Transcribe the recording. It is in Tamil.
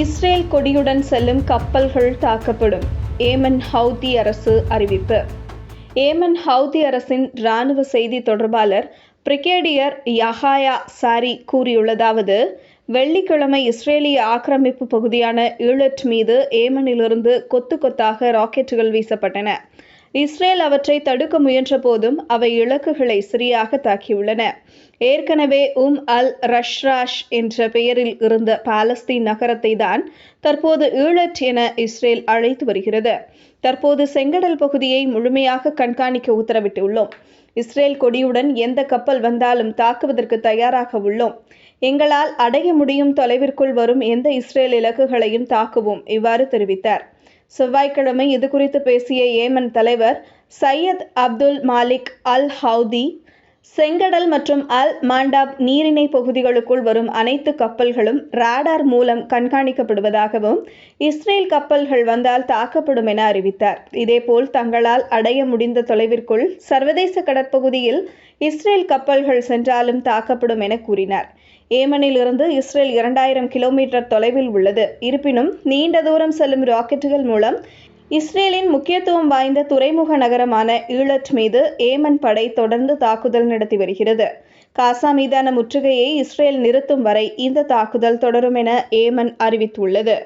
இஸ்ரேல் கொடியுடன் செல்லும் கப்பல்கள் தாக்கப்படும் ஏமன் ஹவுதி அரசு அறிவிப்பு. ஏமன் ஹவுதி அரசின் இராணுவ செய்தி தொடர்பாளர் பிரிகேடியர் யஹாயா சாரி கூறியுள்ளதாவது வெள்ளிக்கிழமை இஸ்ரேலிய ஆக்கிரமிப்பு பகுதியான ஈழட் மீது ஏமனிலிருந்து கொத்து கொத்தாக ராக்கெட்டுகள் வீசப்பட்டன. இஸ்ரேல் அவற்றை தடுக்க முயன்ற போதும் அவை இலக்குகளை சரியாக தாக்கியுள்ளன. ஏற்கனவே உம் அல் ரஷ்ராஷ் என்ற பெயரில் இருந்த பாலஸ்தீன் நகரத்தை தான் தற்போது ஈழட் என இஸ்ரேல் அழைத்து வருகிறது. தற்போது செங்கடல் பகுதியை முழுமையாக கண்காணிக்க உத்தரவிட்டுள்ளோம். இஸ்ரேல் கொடியுடன் எந்த கப்பல் வந்தாலும் தாக்குவதற்கு தயாராக உள்ளோம். எங்களால் அடைய முடியும் தொலைவிற்குள் வரும் எந்த இஸ்ரேல் இலக்குகளையும் தாக்குவோம் இவ்வாறு தெரிவித்தார். செவ்வாய்க்கிழமை இதுகுறித்து பேசிய ஏமன் தலைவர் Sayyid Abdul Malik al Houthi செங்கடல் மற்றும் அல் மாண்டாப் நீரிணை பகுதிகளுக்குள் வரும் அனைத்து கப்பல்களும் ராடார் மூலம் கண்காணிக்கப்படுவதாகவும் இஸ்ரேல் கப்பல்கள் வந்தால் தாக்கப்படும் என அறிவித்தார். இதேபோல் தங்களால் அடைய முடிந்த தொலைவிற்குள் சர்வதேச கடற்பகுதியில் இஸ்ரேல் கப்பல்கள் சென்றாலும் தாக்கப்படும் என கூறினார். ஏமனில் இருந்து இஸ்ரேல் இரண்டாயிரம் கிலோமீட்டர் தொலைவில் உள்ளது. இருப்பினும் நீண்ட தூரம் செல்லும் ராக்கெட்டுகள் மூலம் இஸ்ரேலின் முக்கியத்துவம் வாய்ந்த துறைமுக நகரமான ஈழட் மீது ஏமன் படை தொடர்ந்து தாக்குதல் நடத்தி வருகிறது. காசா மீதான முற்றுகையை இஸ்ரேல் நிறுத்தும் வரை இந்த தாக்குதல் தொடரும் என ஏமன் அறிவித்துள்ளது.